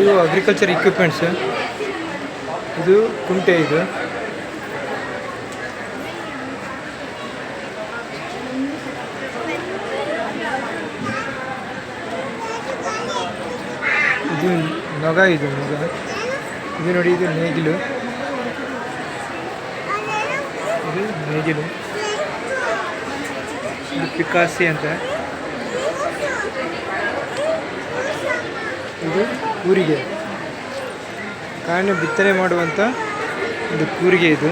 ಇದು agriculture equipments ಇದು ಕುಂಟೆ ಇದು. ಇದು ನೊಗ ಇದು ನೊಗ. ಇದು ನೋಡಿ, ಇದು ನೇಗಿಲು. ಇದು ನೇಗಿಲು. ಇದು ಪಿಕಾಸಿ ಅಂತ. ಇದು ಕೂರಿಗೆ. ಕಾರಣ ಬಿತ್ತನೆ ಮಾಡುವಂಥ ಒಂದು ಕೂರಿಗೆ ಇದು.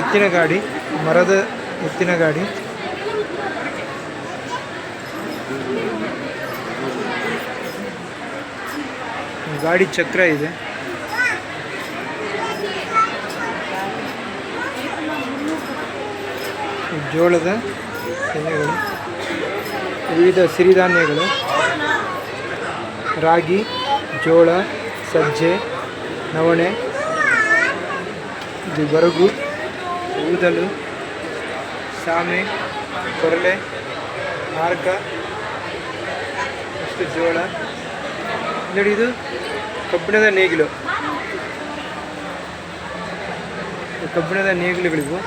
ಎತ್ತಿನ ಗಾಡಿ, ಮರದ ಎತ್ತಿನ ಗಾಡಿ. ಗಾಡಿ ಚಕ್ರ ಇದೆ. ಜೋಳದ ತೆನೆಗಳು, ವಿವಿಧ ಸಿರಿಧಾನ್ಯಗಳು. ರಾಗಿ, ಜೋಳ, ಸಜ್ಜೆ, ನವಣೆ, ಇದು ಬರಗು ಊದಲು, ಸಾಮೆ ಕೊರಲೆ ಮಾರ್ಕ ಅಷ್ಟು ಜೋಳ. ನೋಡಿ ಇದು ಕಬ್ಬಿಣದ ನೇಗಿಲು. ಕಬ್ಬಿಣದ ನೇಗಿಲುಗಳಿವು.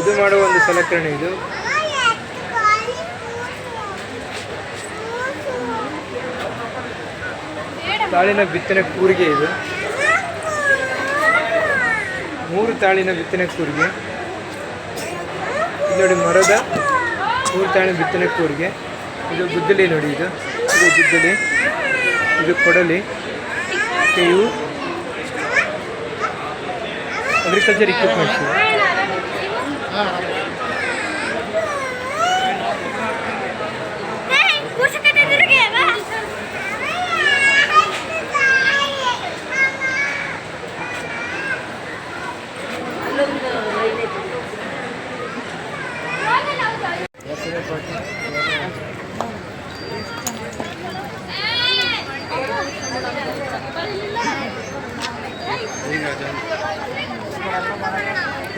ಇದು ಮಾಡುವ ಒಂದು ಸಲಕರಣೆ ಇದು. ತಾಳಿನ ಬಿತ್ತನೆ ಕೂರಿಗೆ ಇದು. ಮೂರು ತಾಳಿನ ಬಿತ್ತನೆ ಕೂರಿಗೆ. ಇದು ನೋಡಿ ಮರದ ಮೂರು ತಾಳಿನ ಬಿತ್ತನೆ ಕೂರಿಗೆ. ಇದು ಗುದ್ದಲಿ ನೋಡಿ ಇದು. ಇದು ಗುದ್ದಲಿ, ಇದು ಕೊಡಲಿ ಇವು ಅಗ್ರಿಕಲ್ಚರ್ ಇಕ್ವಿಪ್ಮೆಂಟ್ಸ್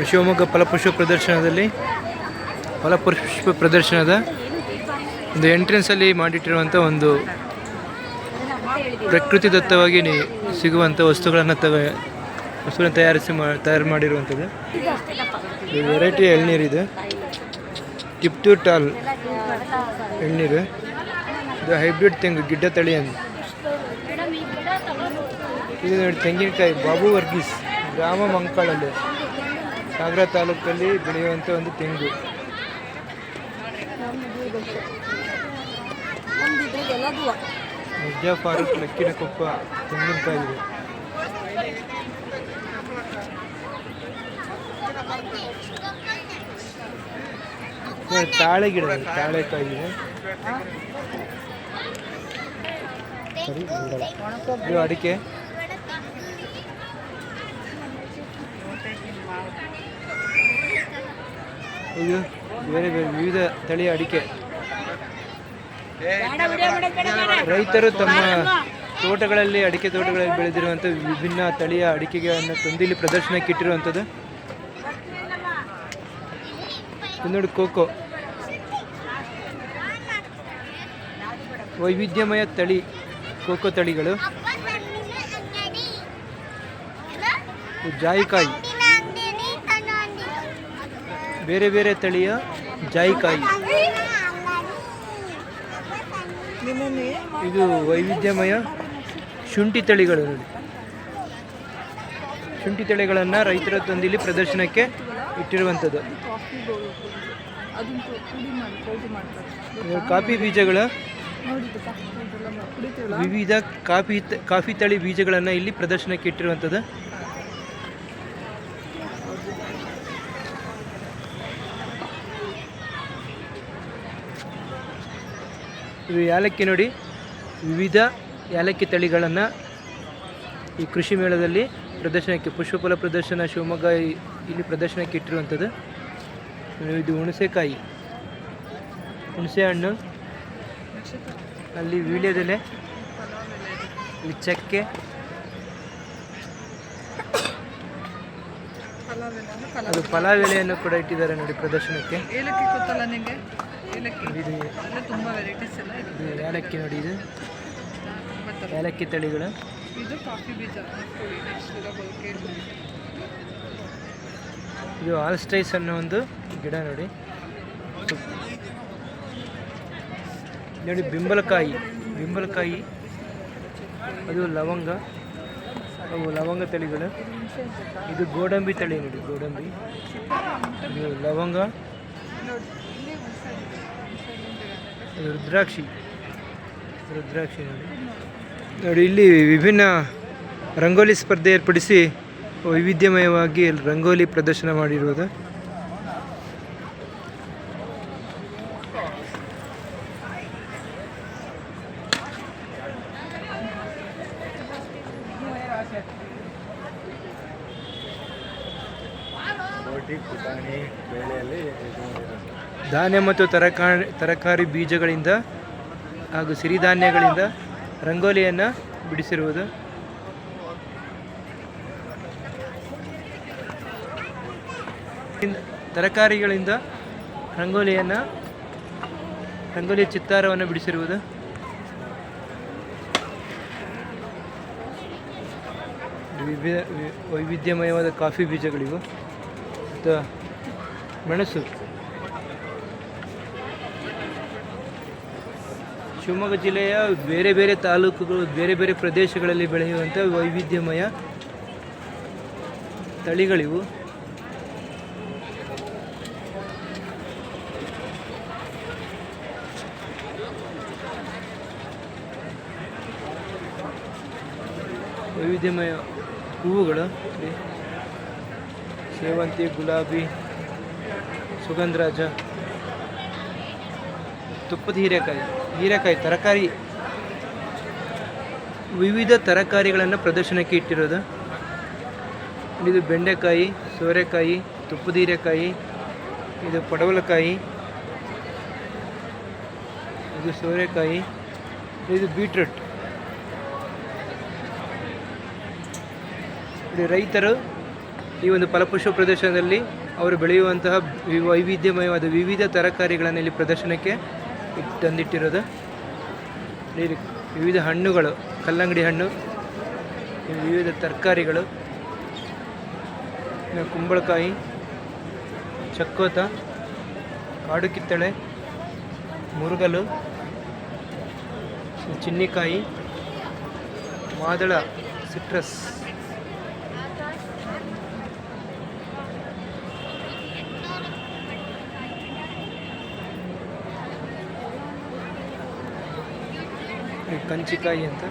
ಶಿವಮೊಗ್ಗ ಫಲಪುಷ್ಪ ಪ್ರದರ್ಶನದಲ್ಲಿ, ಫಲಪುಷ್ಪ ಪ್ರದರ್ಶನದ ಒಂದು ಎಂಟ್ರೆನ್ಸಲ್ಲಿ ಮಾಡಿಟ್ಟಿರುವಂಥ ಒಂದು ಪ್ರಕೃತಿ ದತ್ತವಾಗಿ ಸಿಗುವಂಥ ವಸ್ತುಗಳನ್ನು ತಗ, ವಸ್ತುಗಳನ್ನು ತಯಾರಿಸಿ ಮಾ, ತಯಾರು ಮಾಡಿರುವಂಥದ್ದು ವೆರೈಟಿ ಎಳ್ನೀರಿದೆ ಟಿಪ್ಟು ಟಾಲ್ ಎಳ್ನೀರು. ಇದು ಹೈಬ್ರಿಡ್ ತೆಂಗು, ಗಿಡ್ಡ ತಳಿ ಅಂತ. ಇದು ನೋಡಿ ತೆಂಗಿನಕಾಯಿ, ಬಾಬು ವರ್ಗೀಸ್, ಗ್ರಾಮ ಮಂಕಾಳಲ್ಲಿ. ಸಾಗರ ತಾಲೂಕಲ್ಲಿ ಬೆಳೆಯುವಂಥ ಒಂದು ತೆಂಗು. ನಿಜ ಫಾರೂಕ್ ಲಕ್ಕಿನ ಕೊಪ್ಪ ತೆಂಗಿನಕಾಯಿ ತಾಳೆ ಗಿಡ ತಾಳೆಕಾಯಿ ಸರಿ. ಇದು ಅಡಿಕೆ. ಇದು ಬೇರೆ ಬೇರೆ ವಿವಿಧ ತಳಿಯ ಅಡಿಕೆ. ರೈತರು ತಮ್ಮ ತೋಟಗಳಲ್ಲಿ ಅಡಿಕೆ ತೋಟಗಳಲ್ಲಿ ಬೆಳೆದಿರುವಂಥ ವಿಭಿನ್ನ ತಳಿಯ ಅಡಿಕೆಗಳನ್ನು ತಂದು ಇಲ್ಲಿ ಪ್ರದರ್ಶನಕ್ಕೆ ಇಟ್ಟಿರುವಂಥದ್ದು ಇನ್ನೊಂದು ನೋಡಿ ಕೋಕೋ. ವೈವಿಧ್ಯಮಯ ತಳಿ ಕೋಕೋ ತಳಿಗಳು. ಜಾಯಿಕಾಯಿ. ಬೇರೆ ಬೇರೆ ತಳಿಯ ಜಾಯಿಕಾಯಿ. ಇದು ವೈವಿಧ್ಯಮಯ ಶುಂಠಿ ತಳಿಗಳು ಶುಂಠಿ ತಳಿಗಳನ್ನು ರೈತರ ತಂದಿಲ್ಲಿ ಪ್ರದರ್ಶನಕ್ಕೆ ಇಟ್ಟಿರುವಂಥದ್ದು. ಕಾಫಿ ಬೀಜಗಳ ವಿವಿಧ ಕಾಫಿ ಕಾಫಿ ತಳಿ ಬೀಜಗಳನ್ನು ಇಲ್ಲಿ ಪ್ರದರ್ಶನಕ್ಕೆ ಇಟ್ಟಿರುವಂಥದ್ದು. ಇದು ಯಾಲಕ್ಕಿ ನೋಡಿ. ವಿವಿಧ ಯಾಲಕ್ಕಿ ತಳಿಗಳನ್ನು ಈ ಕೃಷಿ ಮೇಳದಲ್ಲಿ ಪ್ರದರ್ಶನಕ್ಕೆ ಪುಷ್ಪಫಲ ಪ್ರದರ್ಶನ, ಶಿವಮೊಗ್ಗ ಇಲ್ಲಿ ಪ್ರದರ್ಶನಕ್ಕೆ ಇಟ್ಟಿರುವಂಥದ್ದು. ಇದು ಹುಣಸೆಕಾಯಿ. ಹುಣಸೆ ಹಣ್ಣು ಅಲ್ಲಿ ವೀಳ್ಯದೆಲೆ ಇಲ್ಲಿ ಚಕ್ಕೆ. ಅದು ಫಲಾವೆಲೆಯನ್ನು ಕೂಡ ಇಟ್ಟಿದ್ದಾರೆ ನೋಡಿ ಪ್ರದರ್ಶನಕ್ಕೆ. ಏಲಕ್ಕಿ. ಗೊತ್ತಲ್ಲ ಇದು ತುಂಬ ವೆರೈಟೀಸ್ ಎಲ್ಲ ಇದೆ. ಇದು ಏಲಕ್ಕಿ ನೋಡಿ ಇದು. ಏಲಕ್ಕಿ ತಳಿಗಳು. ಇದು ಕಾಫಿ ಬೀಜ. ಇದು ಆಲ್ಸ್ಟೈಸ್ ಅನ್ನೋ ಒಂದು ಗಿಡ ನೋಡಿ. ನೋಡಿ ಬಿಂಬಲಕಾಯಿ. ಬಿಂಬಲಕಾಯಿ. ಅದು ಲವಂಗ. ಅವು ಲವಂಗ ತಳಿಗಳು. ಇದು ಗೋಡಂಬಿ ತಳಿ ನೋಡಿ ಗೋಡಂಬಿ. ಇದು ಲವಂಗ ನೋಡಿ ಇಲ್ಲಿ ಹುಣಸೆ ಹುಣಸೆ ಇದು ರುದ್ರಾಕ್ಷಿ. ರುದ್ರಾಕ್ಷಿ ನೋಡಿ. ನೋಡಿ ಇಲ್ಲಿ ವಿಭಿನ್ನ ರಂಗೋಲಿ ಸ್ಪರ್ಧೆ ಏರ್ಪಡಿಸಿ ವೈವಿಧ್ಯಮಯವಾಗಿ ರಂಗೋಲಿ ಪ್ರದರ್ಶನ ಮಾಡಿರುವುದು. ಧಾನ್ಯ ಮತ್ತು ತರಕಾರಿ ತರಕಾರಿ ಬೀಜಗಳಿಂದ ಹಾಗೂ ಸಿರಿಧಾನ್ಯಗಳಿಂದ ರಂಗೋಲಿಯನ್ನು ಬಿಡಿಸಿರುವುದು. ತರಕಾರಿಗಳಿಂದ ರಂಗೋಲಿಯನ್ನು, ರಂಗೋಲಿಯ ಚಿತ್ತಾರವನ್ನು ಬಿಡಿಸಿರುವುದು. ವಿವಿಧ ವೈವಿಧ್ಯಮಯವಾದ ಕಾಫಿ ಬೀಜಗಳಿವು. ಮತ್ತು ಮೆಣಸು. ಶಿವಮೊಗ್ಗ ಜಿಲ್ಲೆಯ ಬೇರೆ ಬೇರೆ ತಾಲೂಕುಗಳು, ಬೇರೆ ಬೇರೆ ಪ್ರದೇಶಗಳಲ್ಲಿ ಬೆಳೆಯುವಂಥ ವೈವಿಧ್ಯಮಯ ತಳಿಗಳಿವು. ವೈವಿಧ್ಯಮಯ ಹೂವುಗಳು. ಸೇವಂತಿ, ಗುಲಾಬಿ, ಸುಗಂಧರಾಜ. ತುಪ್ಪದ ಹೀರೆಕಾಯಿ ಹೀರೆಕಾಯಿ ತರಕಾರಿ. ವಿವಿಧ ತರಕಾರಿಗಳನ್ನು ಪ್ರದರ್ಶನಕ್ಕೆ ಇಟ್ಟಿರೋದು. ಇದು ಬೆಂಡೆಕಾಯಿ, ಸೋರೆಕಾಯಿ, ತುಪ್ಪದ ಹೀರೆಕಾಯಿ, ಇದು ಪಡವಲಕಾಯಿ, ಇದು ಸೋರೆಕಾಯಿ, ಇದು ಬೀಟ್ರೂಟ್. ಇಲ್ಲಿ ರೈತರು ಈ ಒಂದು ಫಲಪುಷ್ಪ ಪ್ರದರ್ಶನದಲ್ಲಿ ಅವರು ಬೆಳೆಯುವಂತಹ ವೈವಿಧ್ಯಮಯವಾದ ವಿವಿಧ ತರಕಾರಿಗಳನ್ನು ಇಲ್ಲಿ ಪ್ರದರ್ಶನಕ್ಕೆ ತಂದಿಟ್ಟಿರೋದು ಇಲ್ಲಿ ವಿವಿಧ ಹಣ್ಣುಗಳು, ಕಲ್ಲಂಗಡಿ ಹಣ್ಣು, ವಿವಿಧ ತರಕಾರಿಗಳು ಕುಂಬಳಕಾಯಿ, ಚಕ್ಕೋತ, ಕಾಡು ಕಿತ್ತಳೆ, ಮುರುಗಲು ಚಿನ್ನಿಕಾಯಿ, ಮಾದಳ, ಸಿಟ್ರಸ್. ಕಂಚಿಕಾಯಿ ಅಂತ.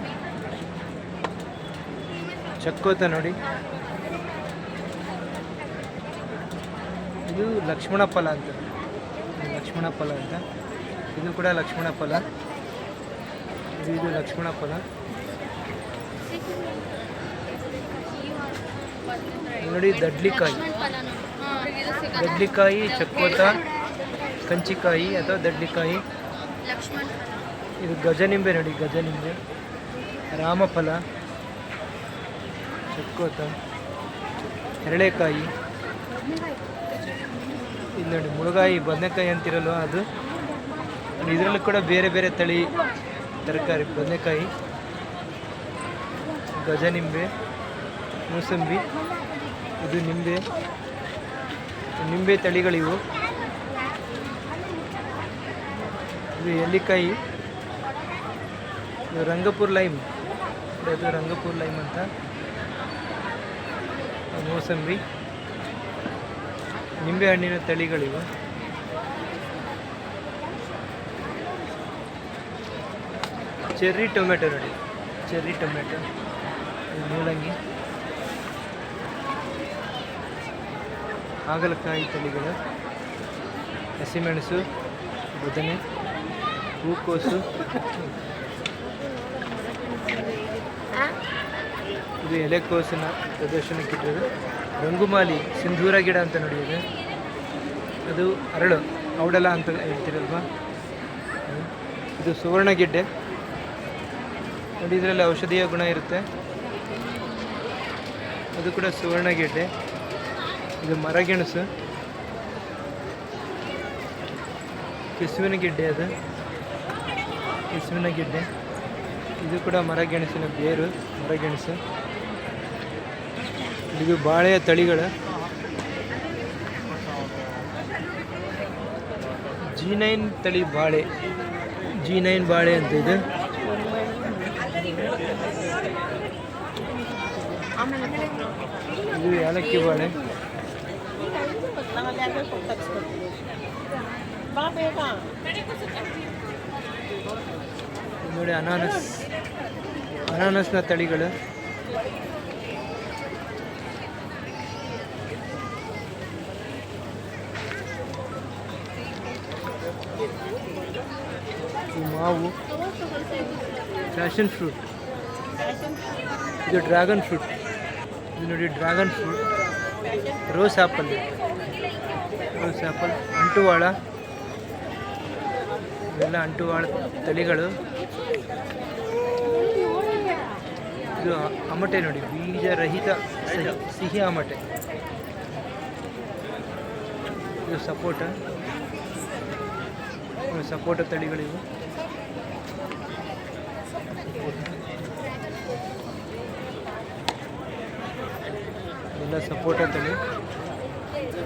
ಚಕ್ಕೋತ ನೋಡಿ. ಇದು ಲಕ್ಷ್ಮಣ ಫಲ ಅಂತ. ಲಕ್ಷ್ಮಣ ಫಲ ಅಂತ. ಇದು ಕೂಡ ಲಕ್ಷ್ಮಣ ಫಲ. ಇದು ಇದು ಲಕ್ಷ್ಮಣ ಫಲ. ನೋಡಿ ದಡ್ಲಿಕಾಯಿ. ದಡ್ಲಿಕಾಯಿ, ಚಕ್ಕೋತ, ಕಂಚಿಕಾಯಿ ಅಥವಾ ದಡ್ಲಿಕಾಯಿ. ಇದು ಗಜನಿಂಬೆ ನೋಡಿ, ಗಜನಿಂಬೆ. ರಾಮಫಲ, ಚಕ್ಕೋತ ಹರಳೆಕಾಯಿ ಇದು ನೋಡಿ, ಮುಳುಗಾಯಿ ಬದನೆಕಾಯಿ ಅಂತಿರಲ್ವ ಅದು? ಇದರಲ್ಲೂ ಕೂಡ ಬೇರೆ ಬೇರೆ ತಳಿ ತರಕಾರಿ, ಬದನೆಕಾಯಿ, ಗಜನಿಂಬೆ, ಮೂಸಂಬಿ, ಇದು ನಿಂಬೆ. ನಿಂಬೆ ತಳಿಗಳಿವು. ಇದು ಎಲ್ಲಿಕಾಯಿ? ಇದು ರಂಗಪುರ್ ಲೈಮ್. ಇದು ರಂಗಪುರ್ ಲೈಮ್ ಅಂತ. ಮೋಸಂಬಿ. ನಿಂಬೆ ಹಣ್ಣಿನ ತಳಿಗಳಿವೆ. ಚೆರ್ರಿ ಟೊಮೆಟೊ ನೋಡಿ. ಚೆರ್ರಿ ಟೊಮೆಟೊ ಮೂಲಂಗಿ. ಹಾಗಲಕಾಯಿ ತಳಿಗಳು. ಹಸಿಮೆಣಸು, ಬದನೆ, ಹೂಕೋಸು. ಇದು ಎಲೆಕೋಸಿನ ಪ್ರದರ್ಶನಕ್ಕೆ ಇಟ್ಟಿರೋದು. ರಂಗುಮಾಲಿ ಸಿಂಧೂರ ಗಿಡ ಅಂತ ನೋಡಿದೆ ಅದು ಅರಳು, ಔಡಲ ಅಂತ ಹೇಳ್ತಿರಲ್ವಾ ಇದು ಸುವರ್ಣ ಗೆಡ್ಡೆ ನೋಡಿ, ಇದರಲ್ಲಿ ಔಷಧೀಯ ಗುಣ ಇರುತ್ತೆ. ಅದು ಕೂಡ ಸುವರ್ಣ ಗೆಡ್ಡೆ ಇದು ಮರಗೆಣಸು. ಕೆಸುವಿನ ಗೆಡ್ಡೆ ಅದು. ಕೆಸುವಿನ ಗೆಡ್ಡೆ. ಇದು ಕೂಡ ಮರಗೆಣಸಿನ ಬೇರು, ಮರಗೆಣಸು. ಇದು ಬಾಳೆಯ ತಳಿಗಳು ಜಿ ನೈನ್ ತಳಿ ಬಾಳೆ. ಜಿ ನೈನ್ ಬಾಳೆ ಅಂತ ಇದೆ. ಇದು ಏಲಕ್ಕಿ ಬಾಳೆ. ನೋಡಿ ಅನಾನಸ್. ಅನಾನಸ್ನ ತಳಿಗಳು. ಇದು ಮಾವು. ಪ್ಯಾಷನ್ ಫ್ರೂಟ್ ಇದು ಡ್ರ್ಯಾಗನ್ ಫ್ರೂಟ್ ಇದು ನೋಡಿ dragon fruit rose apple rose apple ಅಂಟುವಾಳ. ಇವೆಲ್ಲ ಅಂಟುವಾಳ ತಳಿಗಳು. ಇದು ಅಮಟೆ ನೋಡಿ, ಬೀಜರಹಿತ ಸಿಹಿ ಅಮಟೆ. ಇದು ಸಪೋಟ. ಸಪೋಟ ತಳಿಗಳಿವು. ಎಲ್ಲ ಸಪೋರ್ಟ್ ಅಂತೇಳಿ.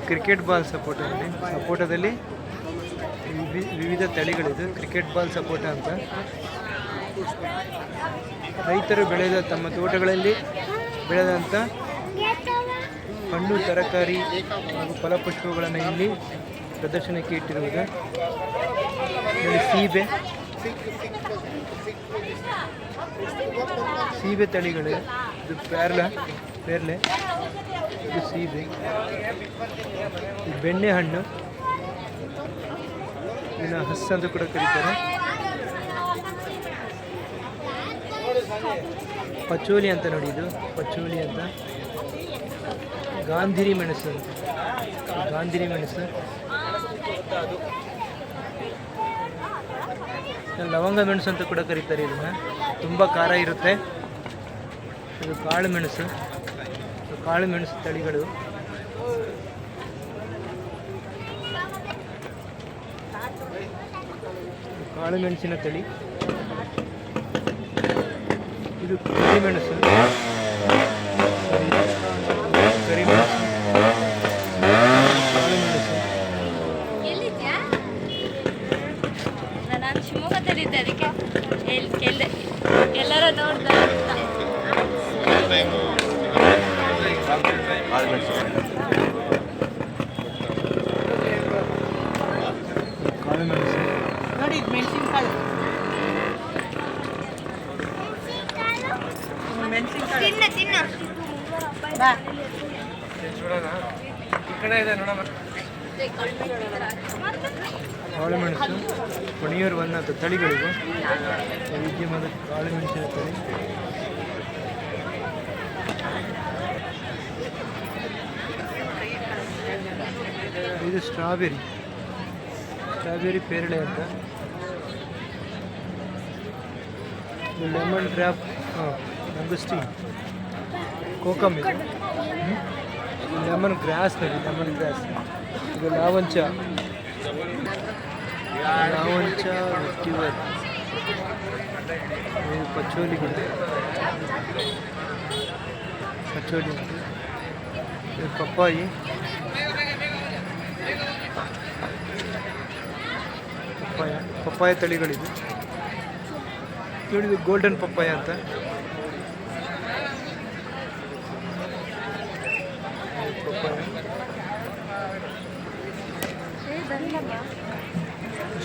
ಕ್ರಿಕೆಟ್ ಬಾಲ್ ಸಪೋಟದಲ್ಲಿ ಸಪೋಟದಲ್ಲಿ ವಿವಿ- ವಿವಿಧ ತಳಿಗಳಿದೆ. ಕ್ರಿಕೆಟ್ ಬಾಲ್ ಸಪೋಟ ಅಂತ. ರೈತರು ಬೆಳೆದ ತಮ್ಮ ತೋಟಗಳಲ್ಲಿ ಬೆಳೆದಂಥ ಹಣ್ಣು, ತರಕಾರಿ ಹಾಗೂ ಫಲಪುಷ್ಪಗಳನ್ನು ಇಲ್ಲಿ ಪ್ರದರ್ಶನಕ್ಕೆ ಇಟ್ಟಿರುವುದು. ಸೀಬೆ ಸೀಬೆ ತಳಿಗಳು. ಇದು ಪೇರ್ಲ, ಪೇರ್ಲೆ. ಸೀಬೆ ಇದು ಬೆಣ್ಣೆ ಹಣ್ಣು. ಇನ್ನು ಹಸ್ ಅಂತ ಕೂಡ ಕರೀತಾರೆ. ಪಚೋಲಿ ಅಂತ ನೋಡಿ ಇದು. ಪಚೋಲಿ ಅಂತ. ಗಾಂಧಿರಿ ಮೆಣಸು ಗಾಂಧಿರಿ ಮೆಣಸು. ಲವಂಗ ಮೆಣಸು ಅಂತ ಕೂಡ ಕರೀತಾರೆ ಇದನ್ನ. ತುಂಬ ಖಾರ ಇರುತ್ತೆ. ಇದು ಕಾಳು ಮೆಣಸು. ಕಾಳು ಮೆಣಸು ತಳಿಗಳು. ಕಾಳುಮೆಣಸಿನ ಕಾಳು ಮೆಣಸಿನ ತಳಿ. ಇದು ಕರಿಮೆಣಸು ಕರಿಮೆಣಸು ಕಾಳು ಮೆಣಸು. ಎಲ್ಲಿದ್ಯಾ? ನಾನು ಶಿವಮೊಗ್ಗದಲ್ಲಿದ್ದೆ ಅದಕ್ಕೆ. ಎಲ್ಲಿ ಎಲ್ಲರ ಎಲ್ಲರೂ ನೋಡ್ದ ನೋಡಿ ಮೆಣಸಿನ್ಕಾಯಿ ಮೆಣಸಿನ್ಕಾಯಿ ತಿನ್ನ ತಿನ್ನ. ಕಾಳು ಮೆಣಸು ಪಣಿಯೂರು ಬಣ್ಣದ ತಳಿಗಳಿವು. ವೈವಿಧ್ಯವಾದ ಕಾಳು ಮೆಣಸಿನ ತಳಿ. ಇದು ಸ್ಟ್ರಾಬೆರಿ. ಸ್ಟ್ರಾಬೆರಿ ಪೇರಳೆ ಅಂತ. ಇದು ಲೆಮನ್ ಡ್ರಾಪ್, ಹಾಂ ನಂಗುಸ್ಟಿನ್ ಕೋಕಮ್ ಇದು. ಲೆಮನ್ ಗ್ರಾಸ್ ನೋಡಿ, ಲೆಮನ್ ಗ್ರಾಸ್. ಇದು ಲಾವಂಚ. ಲಾವಂಚ ವೆಟ್ಟಿವರ್ ಇದು ಪಚೋಲಿ ಗಿಡ. ಪಚೋಲಿ. ಅಂತ ಇದು ಪಪ್ಪಾಯಿ. ಪಪ್ಪಾಯ ಪಪ್ಪಾಯ ತಳಿಗಳಿದೆ. ಕೇಳಿದ್ವಿ ಗೋಲ್ಡನ್ ಪಪ್ಪಾಯ ಅಂತ.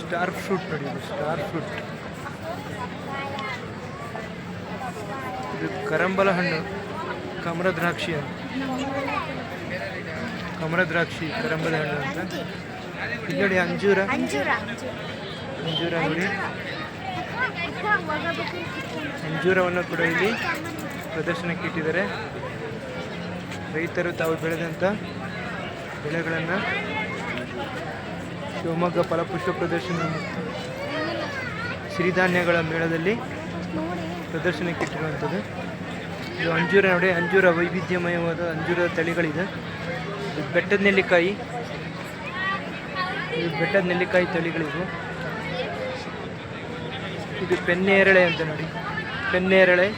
ಸ್ಟಾರ್ ಫ್ರೂಟ್ ನೋಡಿ ಸ್ಟಾರ್ ಫ್ರೂಟ್ ಇದು ಕರಂಬಲ ಹಣ್ಣು ಕಮರ ದ್ರಾಕ್ಷಿ ಅಂತ. ಕಮರ ದ್ರಾಕ್ಷಿ ಕರಂಬಲ ಹಣ್ಣು ಅಂತ. ಇಲ್ಲಿ ನೋಡಿ ಅಂಜೂರ. ಅಂಜೂರ ಅಂಜೂರ ನೋಡಿ. ಅಂಜೂರವನ್ನು ಕೂಡ ಇಲ್ಲಿ ಪ್ರದರ್ಶನಕ್ಕೆ ಇಟ್ಟಿದ್ದಾರೆ. ರೈತರು ತಾವು ಬೆಳೆದಂಥ ಬೆಳೆಗಳನ್ನು ಶಿವಮೊಗ್ಗ ಫಲಪುಷ್ಪ ಪ್ರದರ್ಶನ ಸಿರಿಧಾನ್ಯಗಳ ಮೇಳದಲ್ಲಿ ಪ್ರದರ್ಶನಕ್ಕೆ ಇಟ್ಟಿರುವಂಥದ್ದು. ಇದು ಅಂಜೂರ ನೋಡಿ ಅಂಜೂರ ವೈವಿಧ್ಯಮಯವಾದ ಅಂಜೂರ ತಳಿಗಳಿದೆ. ಬೆಟ್ಟದ ನೆಲ್ಲಿಕಾಯಿ. ಇದು ಬೆಟ್ಟದ ನೆಲ್ಲಿಕಾಯಿ ತಳಿಗಳಿವು. ಇದು ಪೆನ್ನೇರಳೆ ಅಂತ ನೋಡಿ. ಪೆನ್ನೇರಳೆ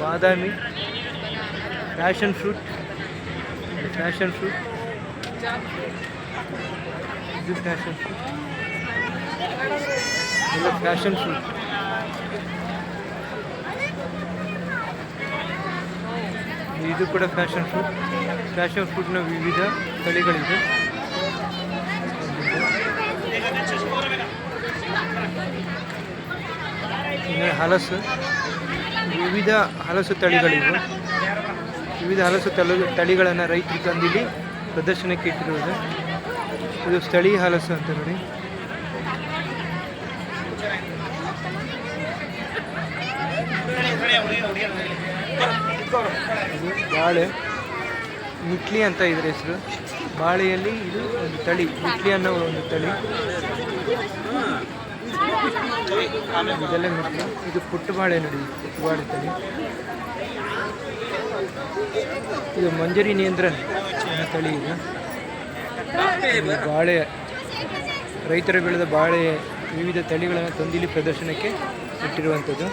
ಬಾದಾಮಿ, ಫ್ಯಾಷನ್ ಫ್ರೂಟ್ ಫ್ಯಾಷನ್ ಫ್ರೂಟ್. ಇದು ಪ್ಯಾಷನ್ ಫ್ರೂಟ್. ಇದು ಪ್ಯಾಷನ್ ಫ್ರೂಟ್. ಇದು ಕೂಡ ಪ್ಯಾಷನ್ ಫ್ರೂಟ್. ಪ್ಯಾಷನ್ ಫುಡ್ನ ವಿವಿಧ ತಳಿಗಳಿದೆ ಹಲಸು, ವಿವಿಧ ಹಲಸು ತಳಿಗಳಿವೆ. ವಿವಿಧ ಹಲಸು ತಳಿ, ತಳಿಗಳನ್ನು ರೈತರು ತಂದಿಲ್ಲಿ ಪ್ರದರ್ಶನಕ್ಕೆ ಇಟ್ಟಿರುವುದು. ಇದು ಸ್ಥಳೀಯ ಹಲಸು ಅಂತ ನೋಡಿ. ಬಾಳೆ ಮಿಟ್ಲಿ ಅಂತ ಇದ್ರ ಹೆಸರು. ಬಾಳೆಯಲ್ಲಿ ಇದು ಒಂದು ತಳಿ ಮಿಟ್ಲಿ ಅನ್ನೋ ಒಂದು ತಳಿ. ಇದೆಲ್ಲ ಇದು ಪುಟ್ಟ ಬಾಳೆ ನೋಡಿ ಪುಟ್ಟ ಬಾಳೆ ತಳಿ. ಇದು ಮಂಜರಿ ನಿಯಂತ್ರಣ ತಳಿ ಇದು ಬಾಳೆ, ರೈತರು ಬೆಳೆದ ಬಾಳೆ ವಿವಿಧ ತಳಿಗಳನ್ನು ತಂದಿಲಿ ಪ್ರದರ್ಶನಕ್ಕೆ ಇಟ್ಟಿರುವಂಥದ್ದು.